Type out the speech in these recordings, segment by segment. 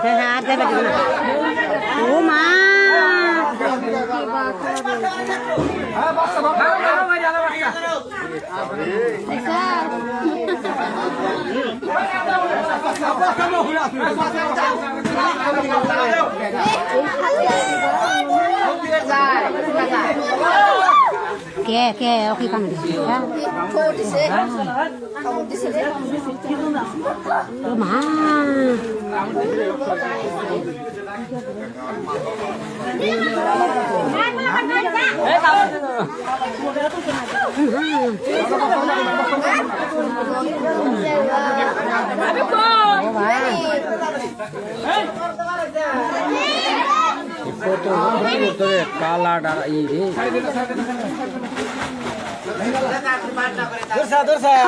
হ্যাঁ আর দেবে ও মা কে কে ও কি কামড় দিছে হ্যাঁ? ও মা কালাটা ই রে কামড় মারছে ধরছে দিছে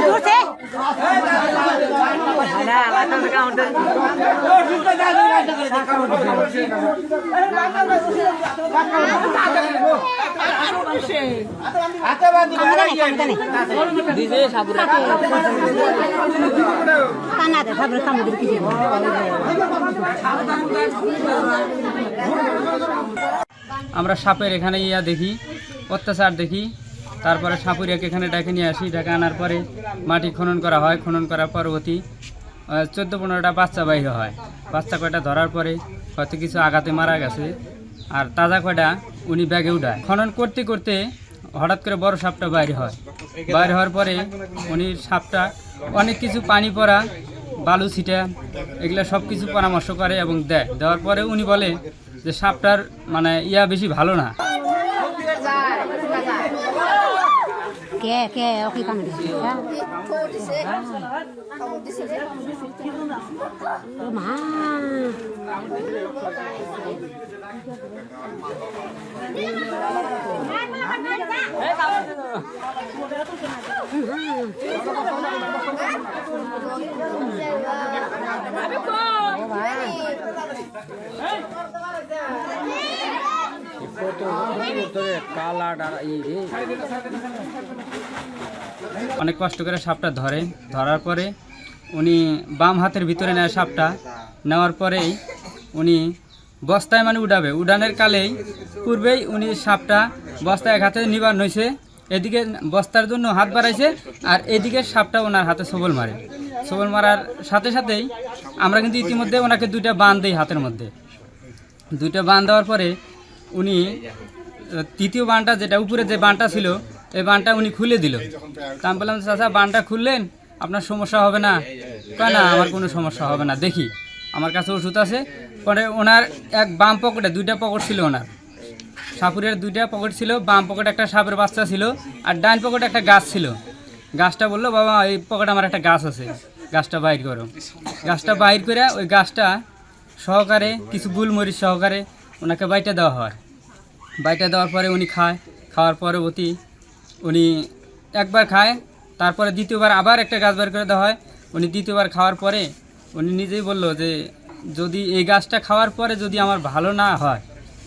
সাপুরে কানা দে সাবরে কামড় দিছে কিছু আমরা সাপের এখানে ইয়া দেখি, অত্যাচার দেখি, তারপরে সাপুরিয়াকে এখানে ডেকে নিয়ে আসি, ডেকে আনার পরে মাটি খনন করা হয়, খনন করার পরবর্তী চোদ্দ পনেরোটা বাচ্চা বাইর হয়। বাচ্চা কয়টা ধরার পরে হয়তো কিছু আঘাতে মারা গেছে। আর তাজা কয়টা উনি ব্যাগে উঠায়। খনন করতে করতে হঠাৎ করে বড় সাপটা বাইরে হয়। বাইরে হওয়ার পরে উনি সাপটা অনেক কিছু পানি পড়া, বালু ছিটা, এগুলো সব কিছু পরামর্শ করে এবং দেয়। দেওয়ার পরে উনি বলে যে সাপটার মানে ইয়া বেশি ভালো না। কে কে ও কি কামড় দিছে? ও মা। কালাটা অনেক কষ্ট করে সাপটা ধরে। ধরার পরে উনি বাম হাতের ভিতরে নেয় সাপটা। নেওয়ার পরেই উনি বস্তায় মানে উডাবে। উড়ানের কালেই পূর্বেই উনি সাপটা বস্তায় এক হাতে নিবার নইছে। এদিকে বস্তার জন্য হাত বাড়াইছে আর এদিকে সাপটা ওনার হাতে সবল মারে। সবল মারার সাথে সাথেই আমরা কিন্তু ইতিমধ্যে ওনাকে দুইটা বান দিই হাতের মধ্যে। দুইটা বান দেওয়ার পরে উনি তৃতীয় বানটা যেটা, উপরে যে বানটা ছিল, এই বানটা উনি খুলে দিল। তা আমি বললাম, চাচা বানটা খুললেন? আপনার সমস্যা হবে না? কয় না, আমার কোনো সমস্যা হবে না, দেখি। আমার কাছে ওষুধ আছে। পরে ওনার এক বাম পকেটে, দুইটা পকেট ছিল ওনার। সাপুরের দুইটা পকেট ছিল, বাম পকেটে একটা সাপের বাচ্চা ছিল, আর ডান পকেটে একটা গাছ ছিল। গাছটা বলল, বাবা, এই পকেটে আমার একটা গাছ আছে, গাছটা বাইর করো। গাছটা বাইর করে ওই গাছটা সহকারে, কিছু গুলমরিচ সহকারে ওনাকে বাইটা দেওয়া হয়। বাইটা দেওয়ার পরে উনি খায়। খাওয়ার পরে অতি উনি একবার খায়, তারপরে দ্বিতীয়বার আবার একটা গাছ বের করে দেওয়া হয়। উনি দ্বিতীয়বার খাওয়ার পরে উনি নিজেই বলল যে, যদি এই গাছটা খাওয়ার পরে যদি আমার ভালো না হয়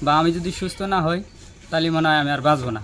বা আমি যদি সুস্থ না হই, তাহলে মনে হয় আমি আর বাঁচবো না।